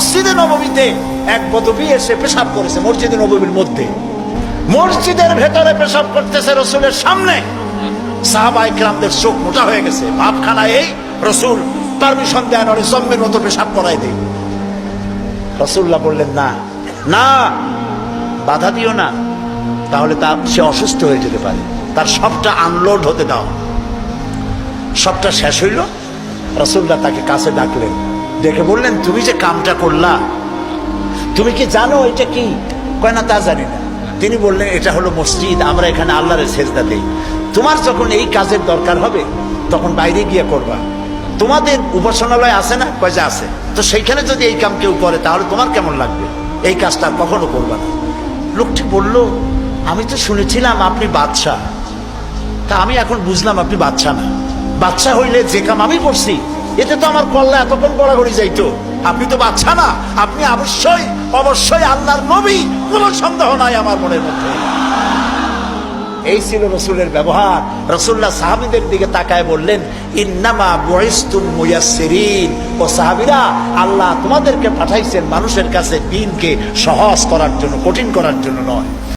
মসজিদে নবমীতে এক বদবি এসে পেশাব করেছে মসজিদে নবমীর মধ্যে। মসজিদের ভেতরে পেশাব করতেছে রসুলের সামনে। সাহাবা ইকরামদের চোখ মোটা হয়ে গেছে। ভাবখানা এই রসুল পারমিশন দেন ওরে জম্মের মতো পেশাব করাই দেয় রসুল্লাহ বললেন, না না, বাধা দিও না। তাহলে তা, সে অসুস্থ হয়ে যেতে পারে। তার সবটা আনলোড হতে দাও। সবটা শেষ হইল। রসুল্লাহ তাকে কাছে ডাকলেন ডেকে বললেন, তুমি যে কামটা করলা, তুমি কি জানো এটা কি? কয়, না, তা জানি না। তিনি বললেন, এটা হলো মসজিদ, আমরা এখানে আল্লাহরের সেজদা দেই। তোমার যখন এই কাজের দরকার হবে, তখন বাইরে গিয়ে করবা। তোমাদের উপাসনালয় আছে না? কয়, যে আছে। তো সেইখানে যদি এই কাম কেউ করে, তাহলে তোমার কেমন লাগবে? এই কাজটা কখনো করবা না। লোকটি বলল, আমি তো শুনেছিলাম আপনি বাদশাহ। তা আমি এখন বুঝলাম আপনি বাচ্চা না। বাচ্চা হইলে যে কাম আমি করছি এতে তো আমার কল্লা এতক্ষণ গড়াগড়ি যাইতো। আপনি তো বাচ্চা না, আপনি অবশ্যই অবশ্যই আল্লাহর নবী, কোনো সন্দেহ নাই আমার মনের মধ্যে। এই ছিল রসুলের ব্যবহার। রসুল্লাহ সাহাবিদের দিকে তাকায় বললেন, ইন্নামা বয়স্তুম মুয়াসসিরিন। ও সাহাবিরা, আল্লাহ তোমাদেরকে পাঠাইছেন মানুষের কাছে দিনকে সহজ করার জন্য, কঠিন করার জন্য নয়।